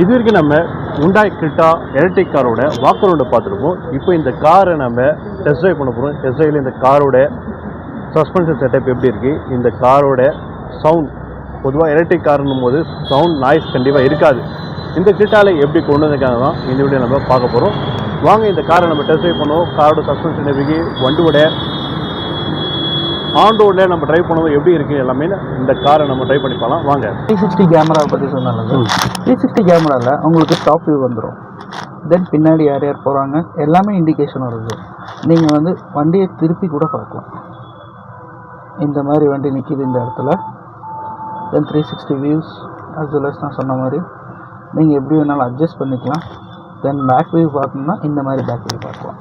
இது வரைக்கும் நம்ம உண்டாய் கிட்டா எலக்ட்ரிக் காரோட வாக்கர் பார்த்துருப்போம். இப்போ இந்த காரை நம்ம டெஸ்ட் ட்ரைவ் பண்ண போகிறோம் டெஸ்ட் ட்ரைவில் இந்த காரோட சஸ்பென்ஷன் செட்டப் எப்படி இருக்குது இந்த காரோட சவுண்ட் பொதுவாக எலக்ட்ரிக் காருன்னும் போது சவுண்ட் நாய்ஸ் கண்டிப்பாக இருக்காது. இந்த கிட்டாவில் எப்படி கொண்டு வந்திருக்காங்க தான் இந்த வீடியோ நம்ம பார்க்க போகிறோம் வாங்க இந்த காரை நம்ம டெஸ்ட் ட்ரைவ் பண்ணுவோம். காரோட சஸ்பென்ஷன் எப்படி வண்டியோட ஆன் ரோடில் நம்ம ட்ரைவ் பண்ணும்போது எப்படி இருக்குது எல்லாமே இந்த காரை நம்ம ட்ரைவ் பண்ணி பார்க்கலாம். வாங்க. த்ரீ சிக்ஸ்டி கேமரா பற்றி சொன்னால த்ரீ சிக்ஸ்டி கேமராவில் உங்களுக்கு டாப் வியூ வந்துடும் தென் பின்னாடி யார் யார் போகிறாங்க எல்லாமே இண்டிகேஷன் வருது. நீங்கள் வந்து வண்டியை திருப்பி கூட பார்க்கலாம். இந்த மாதிரி வண்டி நிற்கிது இந்த இடத்துல. Then three sixty views as well as நான் சொன்ன மாதிரி. நீங்கள் எப்படி வேணாலும் அட்ஜஸ்ட் பண்ணிக்கலாம். தென் பேக் வியூ பார்க்கணும்னா இந்த மாதிரி பேக் வியூ பார்க்கலாம்.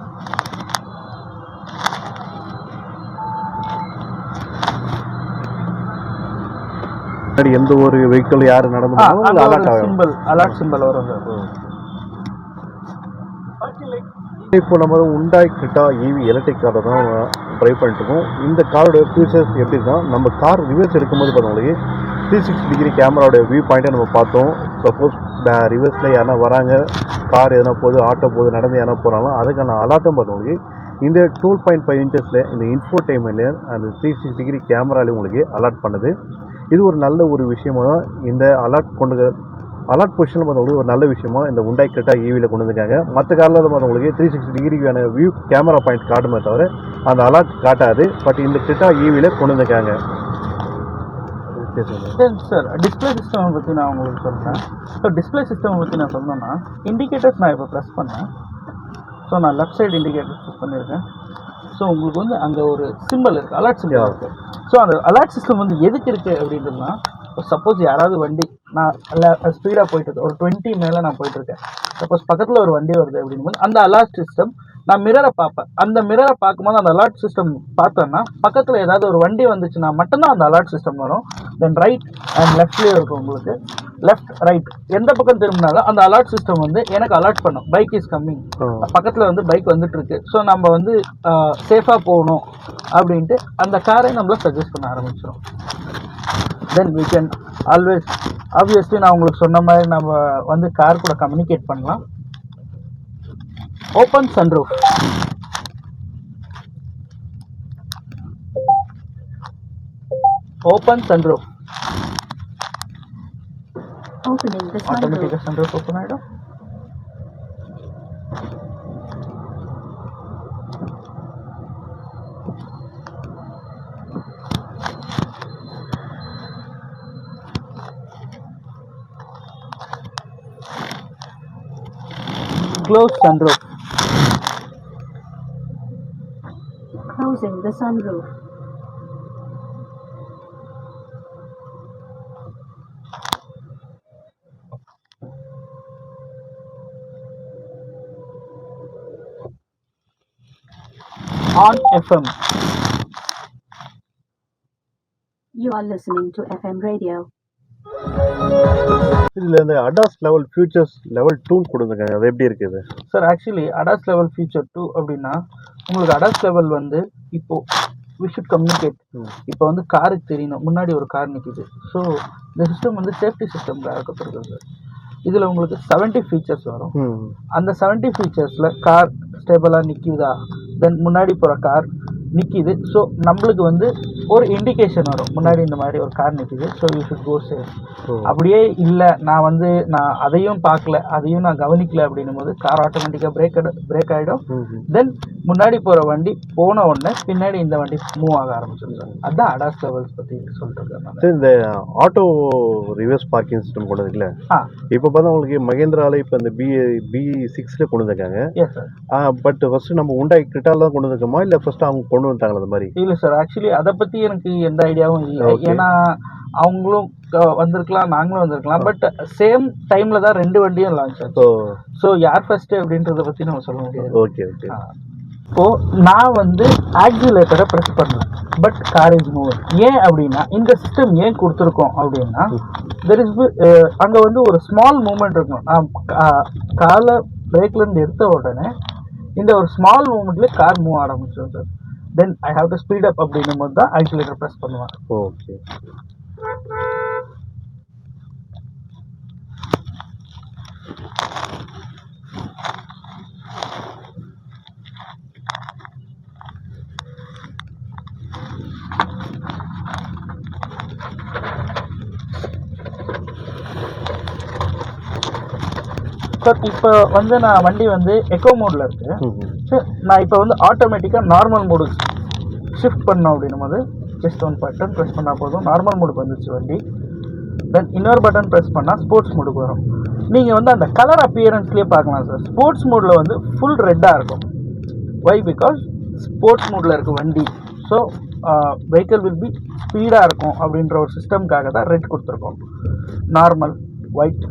முன்னாடி எந்த ஒரு வெஹிக்கிள் யார் நடந்து ஆகும் சிம்பிள் அலர்ட் சிம்பிள் வரும் சார். இப்போ நம்ம உண்டாய் கிட்டா ஈவி எலக்ட்ரிக் காரை தான் ட்ரைவ் பண்ணிட்டு இருக்கோம். இந்த காரோட ஃபீச்சர்ஸ் எப்படி இருக்கா நம்ம கார் ரிவர்ஸ் எடுக்கும்போது பார்த்தவங்களுக்கு த்ரீ சிக்ஸ் டிகிரி கேமராவோட வியூ பாயிண்ட்டை நம்ம பார்த்தோம். சப்போஸ் ரிவர்ஸில் யாரா வராங்க கார் எதனா போகுது ஆட்டோ போகுது நடந்து யாரா போகிறாலும் அதுக்கான அலாட்டம் பார்த்தவங்களுக்கு இந்த டூல் பாயிண்ட் ஃபைவ் இன்ச்சஸில் இந்த இன்ஃபோடைன்மெண்ட்ல அந்த த்ரீ சிக்ஸ் டிகிரி கேமராலே உங்களுக்கு அலாட் பண்ணுது. இது ஒரு நல்ல ஒரு விஷயமாக தான் இந்த அலாட் கொண்டு அலாட் பொசிஷனில் பார்த்தவங்களுக்கு ஒரு நல்ல விஷயமா இந்த உண்டாய் கிட்டா ஈவியில் கொண்டு வந்திருக்காங்க. மற்ற காரில் பார்த்தவங்களுக்கு த்ரீ சிக்ஸ்டி டிகிரிக்கான வியூ கேமரா பாயிண்ட் காட்டுமே தவிர அந்த அலாட் காட்டாது. பட் இந்த கிட்டா ஈவியில் கொண்டு வந்திருக்காங்க. சார் டிஸ்பிளே சிஸ்டம் பற்றி நான் உங்களுக்கு சொல்கிறேன் ஸோ டிஸ்பிளே சிஸ்டம் பற்றி நான் சொன்னேன்னா இண்டிகேட்டர்ஸ் நான் இப்போ ப்ரெஸ் பண்ணேன். ஸோ நான் லெஃப்ட் சைடு இண்டிகேட்டர் ப்ரெஸ் பண்ணியிருக்கேன். ஸோ உங்களுக்கு வந்து அங்கே ஒரு சிம்பிள் இருக்குது அலர்ட் சிம்பிள். இருக்குது ஸோ அந்த அலர்ட் சிஸ்டம் வந்து எதுக்கு இருக்குது அப்படின்றதுனா சப்போஸ் யாராவது வண்டி நான் ஸ்பீடாக போயிட்டு இருக்கேன் ஒரு டுவெண்ட்டி மேலே நான் போயிட்டு இருக்கேன். சப்போஸ் பக்கத்தில் ஒரு வண்டி வருது அப்படிங்கும்போது அந்த அலர்ட் சிஸ்டம் நான் மிரரை பார்ப்பேன். அந்த மிரரை பார்க்கும்போது அந்த அலர்ட் சிஸ்டம் பார்த்தேன்னா பக்கத்தில் ஏதாவது ஒரு வண்டி வந்துச்சுன்னா மட்டும்தான் அந்த அலர்ட் சிஸ்டம் வரும். தென் ரைட் அண்ட் லெஃப்ட்லேயும் இருக்கும் உங்களுக்கு. லெஃப்ட் ரைட் எந்த பக்கம் திரும்பினாலும் அந்த அலர்ட் சிஸ்டம் வந்து எனக்கு அலர்ட் பண்ணும். பைக் இஸ் கம்மிங் பக்கத்தில் வந்து பைக் வந்துட்டு இருக்கு ஸோ நம்ம வந்து சேஃபாக போகணும் அப்படின்ட்டு அந்த காரை நம்மள சஜஸ்ட் பண்ண ஆரம்பிச்சிடும் then we can always obviously நான் உங்களுக்கு சொன்ன மாதிரி நம்ம வந்து கார் கூட கம்யூனிகேட் பண்ணலாம். open sunroof. Open sunroof. Opening the sunroof. Automatic sunroof open ito. Close sunroof. Sunroof. On FM You are listening to FM radio. இதில் இந்த அடாஸ் லெவல் ஃபியூச்சர்ஸ் லெவல் டூன் கொடுத்துருக்காங்க அது எப்படி இருக்குது sir actually ADAS level feature two அப்படின்னா உங்களுக்கு ADAS level வந்து இப்போ வி ஷுட் கம்யூனிகேட். இப்போ வந்து காருக்கு தெரியணும். முன்னாடி ஒரு கார் நிற்கிது ஸோ இந்த சிஸ்டம் வந்து சேஃப்டி சிஸ்டம்காக இருக்கப்படுது சார் இதில் உங்களுக்கு 70 ஃபீச்சர்ஸ் வரும். அந்த 70 ஃபீச்சர்ஸில் கார் ஸ்டேபிளாக நிற்கிதா தென் முன்னாடி போகிற கார் நிற்கிது ஸோ நம்மளுக்கு வந்து ஒரு இண்டிகேஷன் வரும். முன்னாடி இந்த மாதிரி ஒரு கார் நிற்கிது so you should go safe. அப்படியே இல்லை நான் வந்து நான் அதையும் பார்க்கல அதையும் நான் கவனிக்கல அப்படின்னும் போது கார் ஆட்டோமேட்டிக்காக பிரேக் பிரேக் ஆகிடும். தென் முன்னாடி போகிற வண்டி போன உடனே பின்னாடி இந்த வண்டி மூவ் ஆக ஆரம்பிச்சிடும் அதான் அடாஸ் லெவல்ஸ் பற்றி சொல்லிட்டு இருக்கேன் இந்த ஆட்டோ ரிவர்ஸ் பார்க்கிங் சிஸ்டம் கொண்டு இருக்குல்ல ஆ. இப்போ பார்த்தா உங்களுக்கு மகேந்திரால இப்போ இந்த பி பி சிக்ஸில் கொண்டு வந்திருக்காங்க. பட் ஃபர்ஸ்ட் நம்ம உண்டாய் கிட்டால தான் கொண்டு வந்திருக்கோமா? இல்லை ஃபர்ஸ்ட் அவங்க கொண்டு வந்தாங்களா அந்த மாதிரி? இல்லை சார் ஆக்சுவலி அதை பற்றி எனக்கு எந்த ஐடியாவும் இல்லை. ஏன்னா அவங்களும் வந்திருக்கலாம் நாங்களும் வந்திருக்கலாம். பட் சேம் டைமில் தான் ரெண்டு வண்டியும் லான்ச் ஆச்சு ஸோ ஸோ யார் ஃபர்ஸ்ட் அப்படின்றத பற்றி நம்ம சொல்ல முடியாது. Okay okay ah. இப்போ நான் வந்து ஆக்சிலேட்டரை ப்ரெஸ் பண்ணேன் பட் கார் இஸ் மூவ் ஏன் அப்படின்னா இந்த சிஸ்டம் ஏன் கொடுத்துருக்கோம் அப்படின்னா தெர் இஸ் அங்கே வந்து ஒரு ஸ்மால் மூமெண்ட் இருக்கும். நான் காலை பிரேக்லேருந்து எடுத்த உடனே இந்த ஒரு ஸ்மால் மூமெண்ட்லேயே கார் மூவ் ஆரம்பிச்சிடும் sir then I have to speed up அப்படின்னும் போது தான் ஆக்சிலேட்டர் ப்ரெஸ் பண்ணுவேன் ஓகே சார் இப்போ வந்து நான் வண்டி வந்து எக்கோ மோடில் இருக்கு. சார் நான் இப்போ வந்து ஆட்டோமேட்டிக்காக நார்மல் மோடுக்கு ஷிஃப்ட் பண்ணோம் அப்படின்னும் போது ஜஸ்ட் ஒன் பட்டன் ப்ரெஸ் பண்ணால் போதும். நார்மல் மோடுக்கு வந்துச்சு வண்டி. தென் இன்னொரு பட்டன் ப்ரெஸ் பண்ணால் ஸ்போர்ட்ஸ் மோடுக்கு வரும். நீங்கள் வந்து அந்த கலர் அப்பியரன்ஸ்லேயே பார்க்கலாம் சார் ஸ்போர்ட்ஸ் மோடில் வந்து ஃபுல் ரெட்டாக இருக்கும். வை பிகாஸ் ஸ்போர்ட்ஸ் மோடில் இருக்க வண்டி. ஸோ வெஹிக்கிள் வில் பி ஸ்பீடாக இருக்கும் அப்படின்ற ஒரு சிஸ்டம்காக தான் ரெட் கொடுத்துருக்கோம். நார்மல் ஒயிட்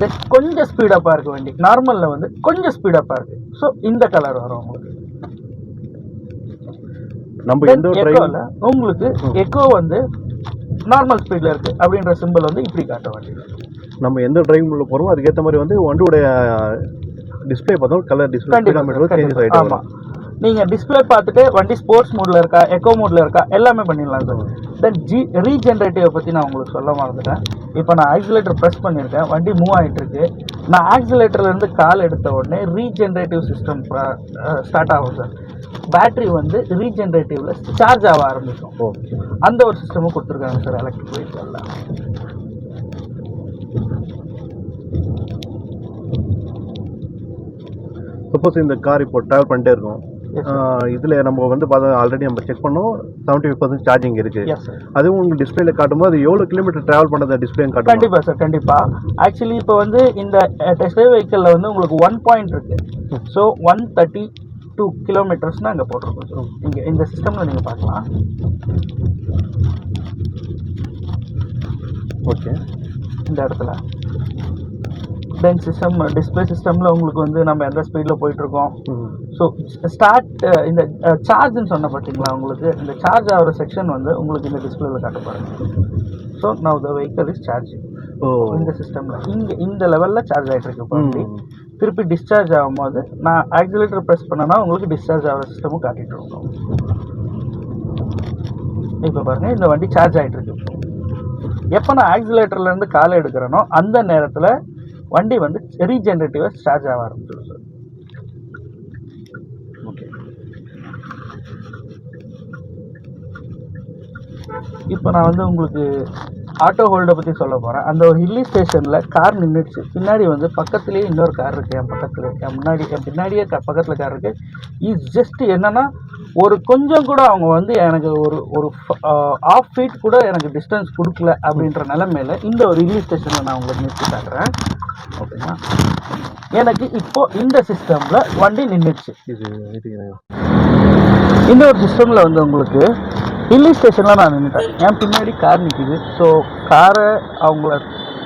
தென் கொஞ்சம் ஸ்பீடப்பாக இருக்கு வண்டி நார்மலில் வந்து கொஞ்சம் ஸ்பீடப்பாக இருக்குது ஸோ இந்த கலர் வரும் உங்களுக்கு. நம்ம எந்த எக்கோவில் உங்களுக்கு எக்கோ வந்து நார்மல் ஸ்பீடில் இருக்குது அப்படின்ற சிம்பிள் வந்து இப்படி காட்ட வண்டி. நம்ம எந்த டிரைவ் உள்ள போகிறோமோ அதுக்கேற்ற மாதிரி வந்து வண்டியோடைய டிஸ்ப்ளே பார்த்தோம் கலர் டிஸ்ப்ளே கண்டிப்பா ஸ்பீடாமீட்டர் sir, சேஞ்ச் கண்டிப்பா. ஆகிட்டு ஆமா நீங்க டிஸ்ப்ளே பார்த்துட்டு வண்டி ஸ்போர்ட்ஸ் மோட்ல இருக்கா எக்கோ மோட்ல இருக்கா எல்லாமே பண்ணிடலாம் சார் தென் ஜி ரீஜென்ரேட்டிவ் பத்தி நான் உங்களுக்கு சொல்ல மறந்துட்டேன். இப்போ நான் ஆக்சிலேட்டர் ப்ரெஸ் பண்ணியிருக்கேன் வண்டி மூவ் ஆயிட்டு இருக்கு நான் ஆக்சிலேட்டர்ல இருந்து கால் எடுத்த உடனே ரீஜென்ரேட்டிவ் சிஸ்டம் ஸ்டார்ட் ஆகும் சார் பேட்டரி வந்து ரீஜென்ரேட்டிவ்ல சார்ஜ் ஆக ஆரம்பிக்கும். ஓகே அந்த ஒரு சிஸ்டமும் கொடுத்துருக்காங்க சார் எலக்ட்ரிக் வெஹிக்கிளில் சப்போஸ் இந்த கார் இப்போ ட்ராவல் பண்ணிட்டே இருக்கோம். இதில் நம்ம வந்து பார்த்தா ஆல்ரெடி நம்ம செக் பண்ணோம். செவன்ட்டி ஃபைவ் பர்சன்ட் சார்ஜிங் இருக்குது அதுவும் உங்களுக்கு டிஸ்பிளேல காட்டும்போது அது எவ்வளோ கிலோமீட்டர் ட்ராவல் பண்ணதை டிஸ்பிளே காட்டும்? கண்டிப்பா சார் கண்டிப்பா. ஆக்சுவலி இப்போ வந்து இந்த டெஸ்ட் வெஹிக்கிளில் வந்து உங்களுக்கு ஒன் பாயிண்ட் இருக்கு. ஸோ ஒன் தேர்ட்டி டூ கிலோமீட்டர்ஸ்னு அங்கே போட்டிருக்கோம் சார் இங்கே இந்த சிஸ்டமில் நீங்கள் பார்க்கலாம். ஓகே. இந்த இடத்துல. தென் சிஸ்டம் டிஸ்பிளே சிஸ்டமில் உங்களுக்கு வந்து நம்ம எந்த ஸ்பீடில் போயிட்டுருக்கோம். ஸோ ஸ்டார்ட் இந்த சார்ஜ்னு சொன்ன பார்த்தீங்களா உங்களுக்கு? இந்த சார்ஜ் ஆகிற செக்ஷன் வந்து உங்களுக்கு இந்த டிஸ்பிளேல காட்டப்படுது so now the vehicle is charging ஓ. இந்த சிஸ்டம்ல இங்க இந்த லெவல்ல சார்ஜ் ஆயிட்டு இருக்கு ம். திருப்பி டிஸ்சார்ஜ் ஆகும்போது நான் ஆக்சிலேட்டர் ப்ரெஸ் பண்ணனா உங்களுக்கு டிஸ்சார்ஜ் ஆகிற சிஸ்டமும் காட்டிட்டு இருக்கோம். இப்போ பாருங்க இந்த வண்டி சார்ஜ் ஆயிட்டு இருக்கு எப்போ நான் ஆக்சிலேட்டர்ல இருந்து காலை எடுக்கிறேனோ அந்த நேரத்துல வண்டி வந்து ரீஜென்ரேட்டிவா சார்ஜ் ஆக ஆரம்பிச்சிடும் சார் இப்போ நான் வந்து உங்களுக்கு ஆட்டோ ஹோல்டை பற்றி சொல்ல போகிறேன் அந்த ஒரு ஹில்லி ஸ்டேஷனில் கார் நின்றுச்சு பின்னாடி வந்து பக்கத்துலேயே இன்னொரு கார் இருக்குது என் பக்கத்தில் என் முன்னாடி என் பின்னாடியே க பக்கத்தில் கார் இருக்குது இஸ் ஜஸ்ட் என்னன்னா ஒரு கொஞ்சம் கூட அவங்க வந்து எனக்கு ஒரு ஒரு ஆஃப் ஃபீட் கூட எனக்கு டிஸ்டன்ஸ் கொடுக்கல அப்படின்ற நிலமையில இந்த ஒரு ஹில்லி ஸ்டேஷனில் நான் உங்களுக்கு நிறுத்தி காட்டுறேன். ஓகேங்களா? எனக்கு இப்போ இந்த சிஸ்டமில் வண்டி நின்றுச்சு இது இது இந்த ஒரு சிஸ்டமில் வந்து உங்களுக்கு ஹில்லி ஸ்டேஷனில் நான் நின்றுட்டேன் என் பின்னாடி கார் நிற்கிது ஸோ காரை அவங்கள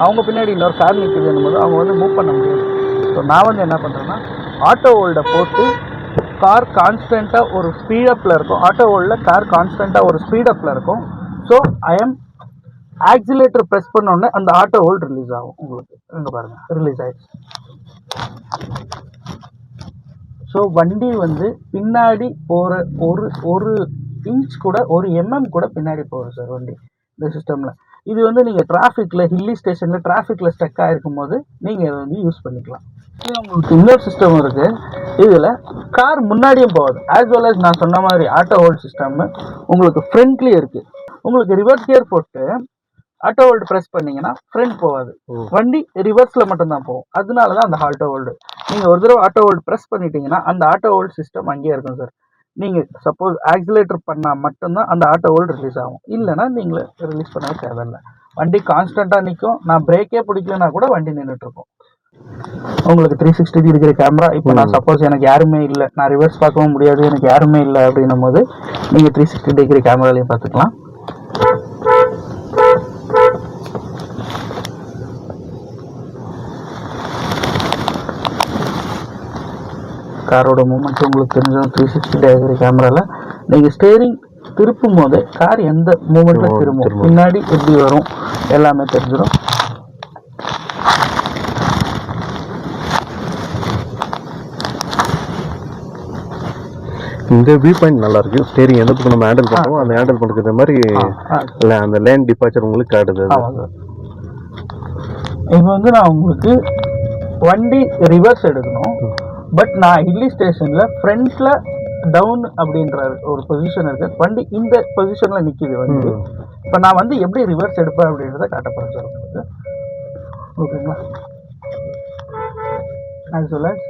அவங்க பின்னாடி இன்னொரு கார் நிற்கிதுன்னும் போது அவங்க வந்து மூவ் பண்ண முடியாது ஸோ நான் வந்து என்ன பண்ணுறேன்னா ஆட்டோ ஹோல்டை போட்டு கார் கான்ஸ்டண்ட்டாக ஒரு ஸ்பீடப்பில் இருக்கும். ஆட்டோ ஹோல்டில் கார் கான்ஸ்டண்ட்டாக ஒரு ஸ்பீடப்பில் இருக்கும். So I am accelerator press உடனே அந்த ஆட்டோ ஹோல்ட் ரிலீஸ் ஆகும் உங்களுக்கு. இங்கே பாருங்கள் ரிலீஸ் ஆகிடுச்சு ஸோ வண்டி வந்து பின்னாடி போகிற ஒரு ஒரு இன்ச் கூட ஒரு எம்எம் கூட பின்னாடி போகும் சார் வண்டி. இந்த சிஸ்டமில் இது வந்து நீங்கள் டிராஃபிக்கில் ஹில்லி ஸ்டேஷனில் டிராஃபிக்கில் ஸ்டக் ஆகிருக்கும் போது நீங்கள் இதை வந்து யூஸ் பண்ணிக்கலாம். உங்களுக்கு இன்னொரு சிஸ்டம் இருக்குது இதில் கார் முன்னாடியும் போகுது. ஆஸ் வெல் as நான் சொன்ன மாதிரி ஆட்டோ ஹோல்ட் சிஸ்டம் உங்களுக்கு ஃப்ரண்ட்லேயும் இருக்குது உங்களுக்கு ரிவர்ஸ் கியர் போட்டு ஆட்டோ ஹோல்டு ப்ரெஸ் பண்ணீங்கன்னா ஃப்ரண்ட் போகாது. வண்டி ரிவர்ஸில் மட்டும்தான் போகும். அதனால தான் அந்த ஆட்டோ ஹோல்டு நீங்கள் ஒரு தடவை ஆட்டோ ஹோல்டு ப்ரெஸ் பண்ணிட்டீங்கன்னா அந்த ஆட்டோ ஹோல்டு சிஸ்டம் அங்கேயே இருக்கும் சார் நீங்கள் சப்போஸ் ஆக்சிலேட்டர் பண்ணால் மட்டும்தான் அந்த ஆட்டோ ஹோல்டு ரிலீஸ் ஆகும். இல்லைன்னா நீங்களே ரிலீஸ் பண்ணவே தேவையில்லை. வண்டி கான்ஸ்டண்ட்டாக நிற்கும் நான் பிரேக்கே பிடிக்கலனா கூட வண்டி நின்றுட்டு இருக்கும் உங்களுக்கு த்ரீ சிக்ஸ்டி டிகிரி கேமரா இப்போ நான் சப்போஸ் எனக்கு யாருமே இல்லை. நான் ரிவர்ஸ் பார்க்கவும் முடியாது. எனக்கு யாருமே இல்லை அப்படின்னும் போது நீங்கள் த்ரீ சிக்ஸ்டி டிகிரி கேமராலையும் பார்த்துக்கலாம். காரோட மூமெண்ட் உங்களுக்கு தெரிஞ்சிடும் த்ரீ சிக்ஸ்டி டிகிரி கேமராவில் நீங்கள் ஸ்டேரிங் திருப்பும் போது கார் எந்த மூமெண்ட்டில் திரும்பும். பின்னாடி எப்படி வரும்? எல்லாமே தெரிஞ்சிடும் இந்த வியூ பாயிண்ட் நல்லா இருக்கு ஸ்டேரிங் எந்த பக்கம் நம்ம ஹேண்டில் பண்ணுறோம் அந்த ஹேண்டில் பண்ணுறது மாதிரி அந்த லேன் டிபார்ச்சர் உங்களுக்கு காட்டுது இப்போ வந்து நான் உங்களுக்கு வண்டி ரிவர்ஸ் எடுக்கணும். பட் நான் ஹில்லி ஸ்டேஷனில் ஃப்ரண்ட்டில் டவுன் அப்படின்ற ஒரு பொசிஷன் இருக்கு. வண்டி இந்த பொசிஷனில் நிற்கிது வண்டி. இப்போ நான் வந்து எப்படி ரிவர்ஸ் எடுப்பேன் அப்படின்றத காட்டப்படுறேன் சார் உங்களுக்கு. ஓகேங்களா ஆஸ் வெல் as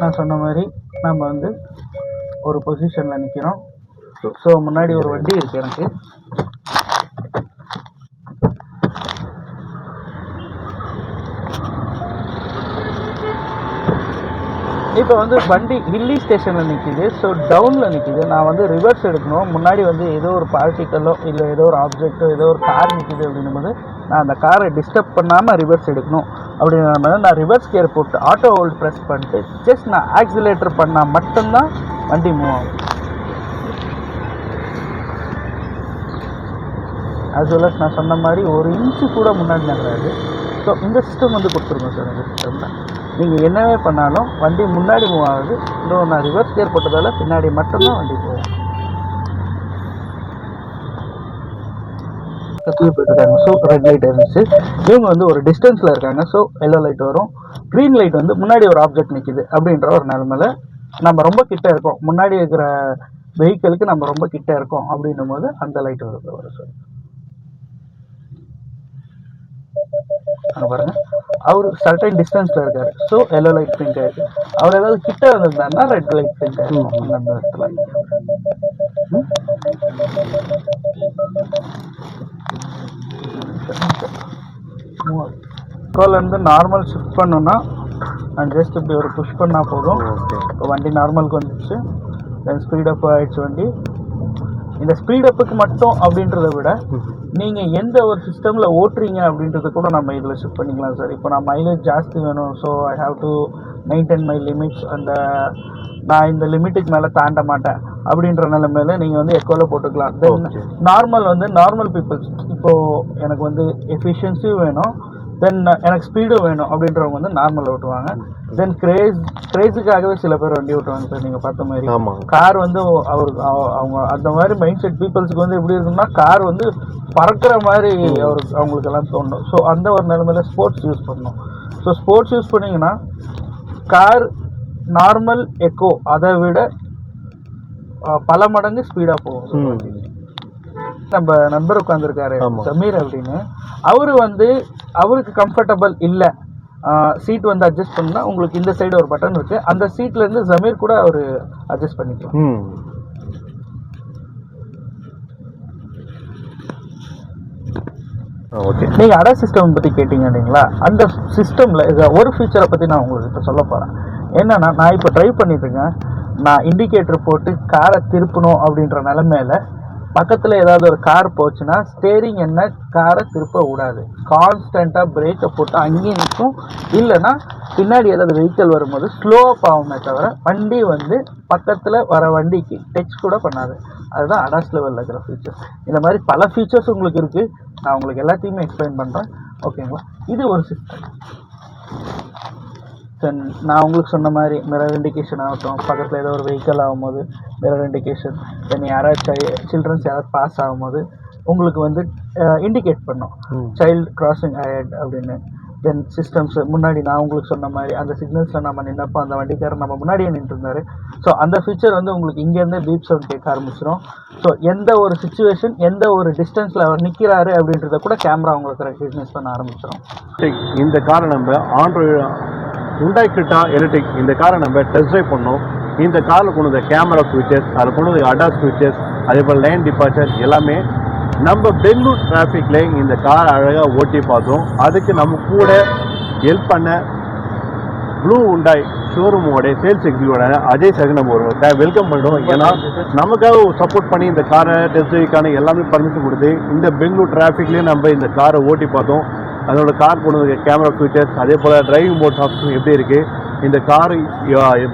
நான் சொன்ன மாதிரி நம்ம வந்து ஒரு பொசிஷனில் நிற்கிறோம் ஸோ முன்னாடி ஒரு வண்டி இருக்குது எனக்கு. இப்போ வந்து வண்டி ஹில்லி ஸ்டேஷனில் நிற்கிது ஸோ டவுனில் நிற்கிது நான் வந்து ரிவர்ஸ் எடுக்கணும். முன்னாடி வந்து ஏதோ ஒரு பார்ட்டிக்கலோ இல்லை ஏதோ ஒரு ஆப்ஜெக்ட்டோ ஏதோ ஒரு கார் நிற்கிது அப்படின்னும் போது நான் அந்த காரை டிஸ்டர்ப் பண்ணாமல் ரிவர்ஸ் எடுக்கணும். அப்படிங்கிற மாதிரி நான் ரிவர்ஸ் கியர் போட்டு ஆட்டோ ஹோல்ட் ப்ரெஸ் பண்ணிட்டு ஜஸ்ட் நான் ஆக்சிலேட்டர் பண்ணால் மட்டும்தான் வண்டி மூவ் ஆகும். ஆஸ் வெல் அஸ் நான் சொன்ன மாதிரி ஒரு இன்ச்சு கூட முன்னாடி நகராது ஸோ இந்த சிஸ்டம் வந்து கொடுத்துருங்க சார் இந்த சிஸ்டம் தான் நீங்கள் என்னவே பண்ணாலும் வண்டி முன்னாடி மூவ் ஆகுது. இன்னும் நான் ரிவர்ஸ் கியர் போட்டதால் பின்னாடி மட்டும்தான் வண்டி போகும் கத்திரி போயிட்டுருக்காங்க. ஸோ ரெட் லைட் இருந்துச்சு. இவங்க வந்து ஒரு டிஸ்டன்ஸில் இருக்காங்க. ஸோ எல்லோ லைட் வரும். க்ரீன் லைட் வந்து முன்னாடி ஒரு ஆப்ஜெக்ட் நிற்கிது அப்படின்ற ஒரு நிலமையில நம்ம ரொம்ப கிட்ட இருக்கோம். முன்னாடி இருக்கிற வெஹிக்கிளுக்கு நம்ம ரொம்ப கிட்ட இருக்கோம் அப்படின்னும் போது அந்த லைட் வருது வரும் சார் அங்க பாருங்க அவர் சர்டைன் டிஸ்டன்ஸ்ல இருக்காரு. ஸோ எல்லோ லைட் பிங்க் ஆயிருக்கு அவர் ஏதாவது கிட்ட வந்திருந்தாருன்னா ரெட் லைட் பிங்க் ஆயிருக்கும் அந்த இடத்துல இருந்து நார்மல் ஷிஃப்ட் பண்ணோம்னா நான் ஜஸ்ட் இப்படி ஒரு புஷ் பண்ணா போதும். இப்போ வண்டி நார்மலுக்கு வந்துடுச்சு தென் ஸ்பீட் அப் ஆயிடுச்சு வண்டி. இந்த ஸ்பீட் அப்புக்கு மட்டும் அப்படின்றத விட நீங்கள் எந்த ஒரு சிஸ்டமில் ஓட்டுறீங்க அப்படின்றத கூட நம்ம இதில் ஷிஃப்ட் பண்ணிக்கலாம் சார் இப்போ நான் மைலேஜ் ஜாஸ்தி வேணும் so I have to maintain my limits அந்த நான் இந்த லிமிட்டுக்கு மேலே தாண்ட மாட்டேன் அப்படின்ற நிலைமையில நீங்கள் வந்து எக்கோவில் போட்டுக்கலாம். தென். நார்மல் வந்து நார்மல் பீப்புள்ஸ் இப்போது எனக்கு வந்து எஃபிஷியன்சியும் வேணும். தென் எனக்கு ஸ்பீடும் வேணும் அப்படின்றவங்க வந்து நார்மல் ஓட்டுவாங்க. தென் கிரேஸ் கிரேஸுக்காகவே சில பேர் வண்டி ஓட்டுவாங்க சார் நீங்கள் பார்த்த மாதிரி. கார் வந்து அவருக்கு அவ- அவங்க அந்த மாதிரி மைண்ட் செட் பீப்புள்ஸ்க்கு வந்து எப்படி இருக்குன்னா கார் வந்து பறக்கிற மாதிரி அவருக்கு அவங்களுக்கு எல்லாம் தோணும். ஸோ அந்த ஒரு நிலைமையில ஸ்போர்ட்ஸ் யூஸ் பண்ணணும். ஸோ ஸ்போர்ட்ஸ் யூஸ் பண்ணீங்கன்னா கார் நார்மல் எக்கோ அதை விட பல மடங்கு ஸ்பீடாக போகும். நம்ம நண்பர் உட்காந்துருக்காரு. சமீர் அப்படின்னு. அவரு வந்து அவருக்கு கம்ஃபர்டபுள் இல்லை. சீட் வந்து அட்ஜஸ்ட் பண்ணா உங்களுக்கு இந்த சைடு ஒரு பட்டன் இருக்கு. அந்த சீட்ல இருந்து ஜமீர் கூட அவரு அட்ஜஸ்ட் பண்ணிக்கலாம். ஓகே. நீங்க அடா சிஸ்டம் பத்தி கேட்டீங்க இல்லைங்களா? அந்த சிஸ்டம்ல இது ஒரு ஃபீச்சரை பத்தி நான் உங்களுக்கு இப்போ சொல்ல போறேன். என்னன்னா நான் இப்போ டிரைவ் பண்ணிட்டு இருக்கேன். நான் இண்டிகேட்டர் போட்டு காரை திருப்பணும் அப்படின்ற நிலைமையில பக்கத்தில் ஏதாவது ஒரு கார் போச்சுன்னா ஸ்டேரிங் என்ன காரை திருப்ப விடாது. கான்ஸ்டண்ட்டாக பிரேக்கை போட்டு அங்கேயும் நிற்கும். இல்லைன்னா பின்னாடி ஏதாவது வெஹிக்கிள் வரும்போது ஸ்லோவாக ஆகுமே தவிர வண்டி வந்து பக்கத்தில் வர வண்டிக்கு டச் கூட பண்ணாது. அதுதான் அடாஸ் லெவலில் இருக்கிற ஃபீச்சர்ஸ் இந்த மாதிரி பல ஃபீச்சர்ஸ் உங்களுக்கு இருக்குது நான் உங்களுக்கு எல்லாத்தையுமே எக்ஸ்பிளைன் பண்ணுறேன் ஓகேங்களா இது ஒரு சிஸ்டம் நான் உங்களுக்கு சொன்ன மாதிரி மிரர் இண்டிகேஷன் ஆகட்டும் பக்கத்தில் ஏதோ ஒரு வெஹிக்கல் ஆகும்போது மிரர் இண்டிகேஷன் தென் யாராச்சும் சில்ட்ரன்ஸ் யாராவது பாஸ் ஆகும்போது உங்களுக்கு வந்து இண்டிகேட் பண்ணும். சைல்டு கிராசிங் ahead அப்படின்னு. தென் சிஸ்டம்ஸ் முன்னாடி நான் உங்களுக்கு சொன்ன மாதிரி அந்த சிக்னல்ஸில் நம்ம நின்னப்போ அந்த வண்டிக்காரர் நம்ம முன்னாடியே நின்று இருந்தாரு ஸோ அந்த ஃபீச்சர் வந்து உங்களுக்கு இங்கேருந்தே பீப் சவுண்ட் கேட்க ஆரம்பிச்சிடும் ஸோ எந்த ஒரு சுச்சுவேஷன் எந்த ஒரு டிஸ்டன்ஸில் அவர் நிற்கிறாரு அப்படின்றத கூட கேமரா உங்களுக்கு ரெக்கக்னைஸ் பண்ண ஆரம்பிச்சிடும் இந்த காரை நம்ம ஆண்ட்ராய்டு உண்டாய் கிட்டா எலக்ட்ரிக் இந்த காரை நம்ம டெஸ்ட் ட்ரைவ் பண்ணோம். இந்த காரில் கொண்டு வந்த கேமரா ஃபீச்சர்ஸ் அதில் கொண்டு வந்த அடாஸ் ஃபீச்சர்ஸ் அதே போல் லைன் டிபார்ச்சர் எல்லாமே நம்ம பெங்களூர் டிராஃபிக்கில் இந்த காரை அழகாக ஓட்டி பார்த்தோம். அதுக்கு நம்ம கூட ஹெல்ப் பண்ண ப்ளூ உண்டாய் ஷோரூமோட சேல்ஸ் எக்ஸிக்யூட்டிவ் அஜய் சார் நம்ம ஒரு வெல்கம் பண்ணுறோம் ஏன்னா நமக்காக சப்போர்ட் பண்ணி இந்த காரை டெஸ்ட் ட்ரைவ்க்கான எல்லாமே பர்மிஷன் கொடுத்து இந்த பெங்களூர் டிராஃபிக்லேயே நம்ம இந்த காரை ஓட்டி பார்த்தோம். அதோட கார் போனது கேமரா ஃபீச்சர்ஸ் அதே போல் டிரைவிங் போர்ட் ஆப்ஷன் எப்படி இருக்குது இந்த கார்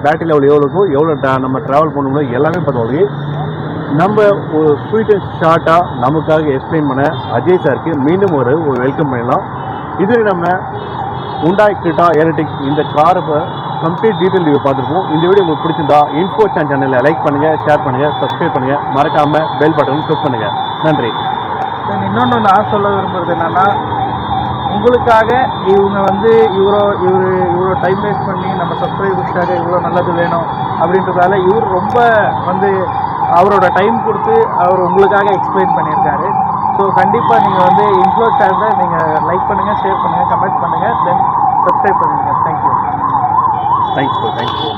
பேட்டரி லெவல் எவ்வளோ இருக்கும் எவ்வளோ நம்ம ட்ராவல் பண்ணணும் எல்லாமே பார்த்தோம் நம்ம ஒரு ஸ்வீட் அண்ட் ஷார்ட்டாக நமக்காக எக்ஸ்பிளைன் பண்ண அஜய் சாருக்கு மீண்டும் ஒரு ஒரு வெல்கம் பண்ணலாம். இதில் நம்ம உண்டாய் கிட்டா எலக்ட்ரிக் இந்த காரை கம்ப்ளீட் டீட்டெயில் ரிவ்யூ பார்த்துருப்போம். இந்த வீடியோ உங்களுக்கு பிடிச்சிருந்தா இன்ஃபோ சேனலை லைக் பண்ணுங்கள் ஷேர் பண்ணுங்கள் சப்ஸ்கிரைப் பண்ணுங்கள் மறக்காமல் பெல் பட்டன் க்ளிக் பண்ணுங்கள் நன்றி. இன்னொன்று நான் சொல்ல விரும்புறது என்னென்னா உங்களுக்காக இவங்க வந்து இவ்வளோ இவர் இவ்வளோ டைம் வேஸ்ட் பண்ணி நம்ம சப்ஸ்கிரைபர்ஸ்க்காக இவ்வளோ நல்லது வேணும் அப்படின்றதால இவர் ரொம்ப வந்து அவரோட டைம் கொடுத்து அவர் உங்களுக்காக எக்ஸ்பிளைன் பண்ணியிருக்காரு. ஸோ கண்டிப்பாக நீங்கள் வந்து இன்ஃப்ளோ சேனலை நீங்கள் லைக் பண்ணுங்கள் ஷேர் பண்ணுங்கள் கமெண்ட் பண்ணுங்கள் தென் சப்ஸ்கிரைப் பண்ணுங்கள் thank you thank you thank you